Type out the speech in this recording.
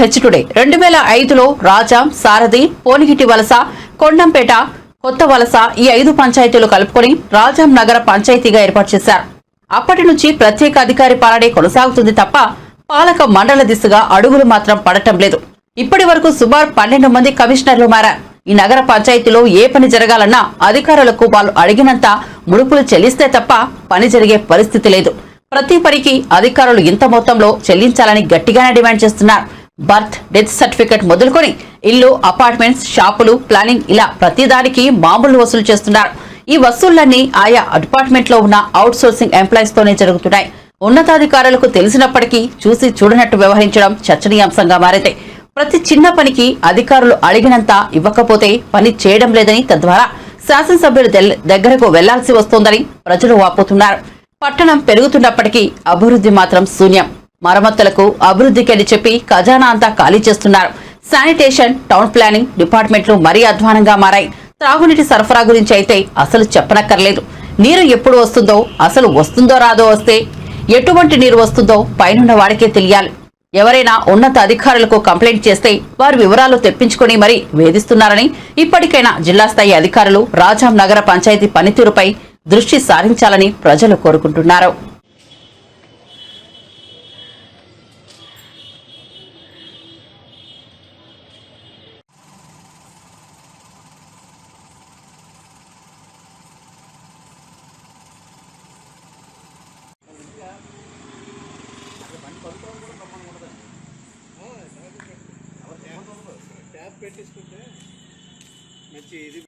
H today. రెండు వేల ఐదులో రాజాం సారథి పోనిగిటి వలస కొండంపేట కొత్త వలస ఈ ఐదు పంచాయతీలు కలుపుకొని రాజాం నగర పంచాయతీగా ఏర్పాటు చేశారు. అప్పటి నుంచి ప్రత్యేక అధికారి పాలనే కొనసాగుతుంది తప్ప పాలక మండల దిశగా అడుగులు మాత్రం పడటం లేదు. ఇప్పటి వరకు సుమారు పన్నెండు మంది కమిషనర్లు మారారు. ఈ నగర పంచాయతీలో ఏ పని జరగాలన్నా అధికారులకు వాళ్ళు అడిగినంత ముడుపులు చెల్లిస్తే తప్ప పని జరిగే పరిస్థితి లేదు. ప్రతి పనికి అధికారులు ఇంత మొత్తంలో చెల్లించాలని గట్టిగానే డిమాండ్ చేస్తున్నారు. బర్త్ డెత్ సర్టిఫికెట్ మొదలుకొని ఇల్లు అపార్ట్మెంట్స్ షాపులు ప్లానింగ్ ఇలా ప్రతిదానికి మామూలు వసూలు చేస్తున్నారు. ఈ వసూళ్ళన్నీ ఆయా డిపార్ట్మెంట్లో ఉన్న అవుట్ సోర్సింగ్ ఎంప్లాయీస్ తోనే జరుగుతున్నాయి. ఉన్నతాధికారులకు తెలిసినప్పటికీ చూసి చూడనట్టు వ్యవహరించడం చర్చనీయాంశంగా మారింది. ప్రతి చిన్న పనికి అధికారులు అడిగినంత ఇవ్వకపోతే పని చేయడం లేదని తద్వారా శాసనసభ్యులు దగ్గరకు వెళ్ళాల్సి వస్తోందని ప్రజలు వాపోతున్నారు. పట్టణం పెరుగుతున్నప్పటికీ అభివృద్ధి మాత్రం శూన్యం. మరమ్మతులకు అభివృద్ధికి అని చెప్పి ఖజానా అంతా ఖాళీ చేస్తున్నారు. శానిటేషన్ టౌన్ ప్లానింగ్ డిపార్ట్మెంట్లు మరీ అధ్వానంగా మారాయి. త్రాగునీటి సరఫరా గురించి అయితే అసలు చెప్పనక్కర్లేదు. నీరు ఎప్పుడు వస్తుందో అసలు వస్తుందో రాదో వస్తే ఎటువంటి నీరు వస్తుందో పైనున్న వాడికే తెలియాలి. ఎవరైనా ఉన్నత అధికారులకు కంప్లైంట్ చేస్తే వారి వివరాలు తెప్పించుకుని మరీ వేధిస్తున్నారని ఇప్పటికైనా జిల్లా స్థాయి అధికారులు రాజాం నగర పంచాయతీ పనితీరుపై దృష్టి సారించాలని ప్రజలు కోరుకుంటున్నారు. పెట్టేసుకుంటే మంచి ఇది.